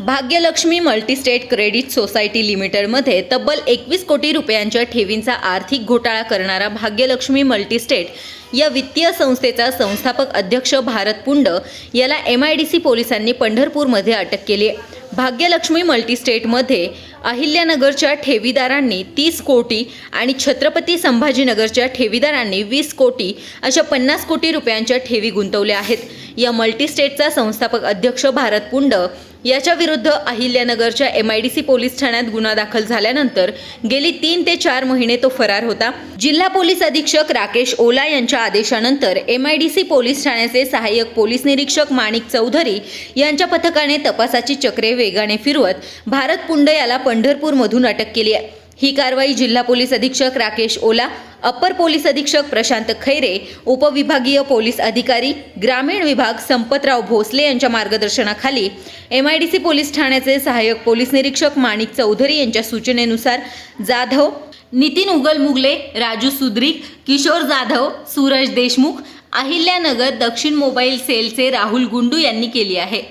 Bhagyalakshmi multi-state credit society लिमिटेडमध्ये तब्बल एकवीस कोटी रुपयांच्या ठेवींचा आर्थिक घोटाळा करणारा भाग्यलक्ष्मी मल्टीस्टेट या वित्तीय संस्थेचा संस्थापक अध्यक्ष भारत पुंड याला एम आय डी सी पोलिसांनी पंढरपूरमध्ये अटक केली भाग्यलक्ष्मी मल्टीस्टेटमध्ये अहिल्यानगरच्या ठेवीदारांनी तीस कोटी आणि छत्रपती संभाजीनगरच्या ठेवीदारांनी वीस कोटी अशा पन्नास कोटी रुपयांच्या ठेवी गुंतवल्या आहेत. या मल्टीस्टेटचा संस्थापक अध्यक्ष भारत पुंड याच्या विरुद्ध अहिल्यानगरच्या M I D C police ठाण्यात गुन्हा दाखल झाल्यानंतर गेली तीन ते चार महिने तो फरार होता. जिल्हा पोलीस अधीक्षक राकेश ओला यांच्या आदेशानंतर M I D C police ठाण्याचे सहाय्यक पोलीस निरीक्षक माणिक चौधरी यांच्या पथकाने तपासाची चक्रे वेगाने फिरवत भारत पुंड याला पंढरपूरमधून अटक केली आहे. ही कारवाई जिल्हा पोलीस अधीक्षक राकेश ओला अपर पोलीस अधीक्षक प्रशांत खैरे उपविभागीय पोलीस अधिकारी ग्रामीण विभाग संपतराव भोसले यांच्या मार्गदर्शनाखाली M I D C police ठाण्याचे सहाय्यक पोलीस निरीक्षक माणिक चौधरी यांच्या सूचनेनुसार जाधव नितीन उगल मुगले राजू सुद्रिक किशोर जाधव सूरज देशमुख अहिल्यानगर दक्षिण मोबाईल सेलचे राहुल गुंडू यांनी केली आहे.